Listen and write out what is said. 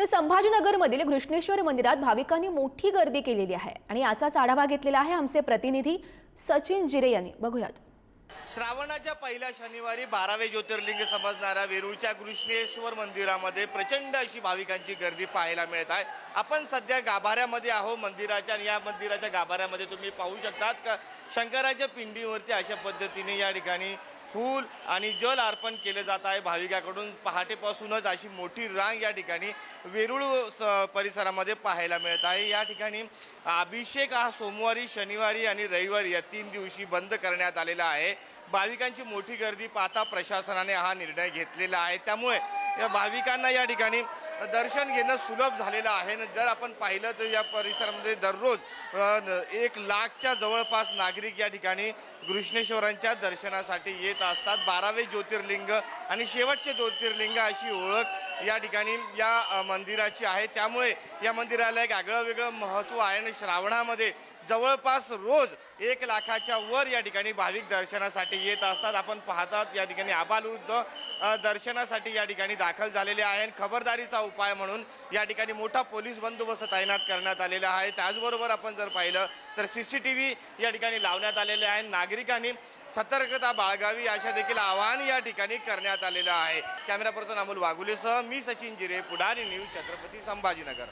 तर संभाजीनगरमधील घृष्णेश्वर मंदिरात भाविकांनी मोठी गर्दी केलेली आहे आणि याचाच आढावा घेतलेला आहे आमचे प्रतिनिधी सचिन जिरे यांनी. बघूयात. श्रावणाच्या पहिल्या शनिवारी बारावे ज्योतिर्लिंग समजणाऱ्या वेरूळच्या कृष्णेश्वर मंदिरामध्ये प्रचंड अशी भाविकांची गर्दी पाहायला मिळत आहे. आपण सध्या गाभाऱ्यामध्ये आहो मंदिराच्या आणि या मंदिराच्या गाभाऱ्यामध्ये तुम्ही पाहू शकतात का शंकराच्या पिंडीवरती अशा पद्धतीने या ठिकाणी फूल आणि जल अर्पण केले जात आहे. भाविकाकडून पहाटेपासूनच अशी मोठी रांग या ठिकाणी वेरूळ स- परिसरामध्ये पाहायला मिळत आहे. या ठिकाणी अभिषेक हा सोमवारी शनिवारी आणि रविवारी या तीन दिवशी बंद करण्यात आलेला आहे. भाविकांची मोठी गर्दी पाहता प्रशासनाने हा निर्णय घेतलेला आहे. त्यामुळे या भाविकांना या ठिकाणी दर्शन घेणं सुलभ झालेलं आहे. न जर आपण पाहिलं तर या परिसरामध्ये दररोज एक लाखच्या जवळपास नागरिक या ठिकाणी कृष्णेश्वरांच्या दर्शनासाठी येत असतात. बारावे ज्योतिर्लिंग आणि शेवटचे ज्योतिर्लिंग अशी ओळख या ठिकाणी या मंदिराची आहे. त्यामुळे या मंदिराला एक आगळं वेगळं महत्त्व आहे आणि श्रावणामध्ये जवळपास रोज एक लाखाच्या वर या ठिकाणी भाविक दर्शनासाठी येत असतात. आपण पाहतात या ठिकाणी आबालवृद्ध दर्शनासाठी या ठिकाणी दाखल झालेले आहे आणि खबरदारीचा उपाय म्हणून या ठिकाणी मोठा पोलीस बंदोबस्त तैनात करण्यात आलेला आहे. त्याचबरोबर आपण जर पाहिलं तर सी सी टी व्ही या ठिकाणी लावण्यात आलेले आहे. नागरिकांनी सतर्कता बाळगावी अशा देखील आवाहन या ठिकाणी करण्यात आलेलं आहे. कॅमेरा पर्सन अमोल वाघुलेसह मी सचिन जिरे पुढारी न्यूज छत्रपती संभाजीनगर.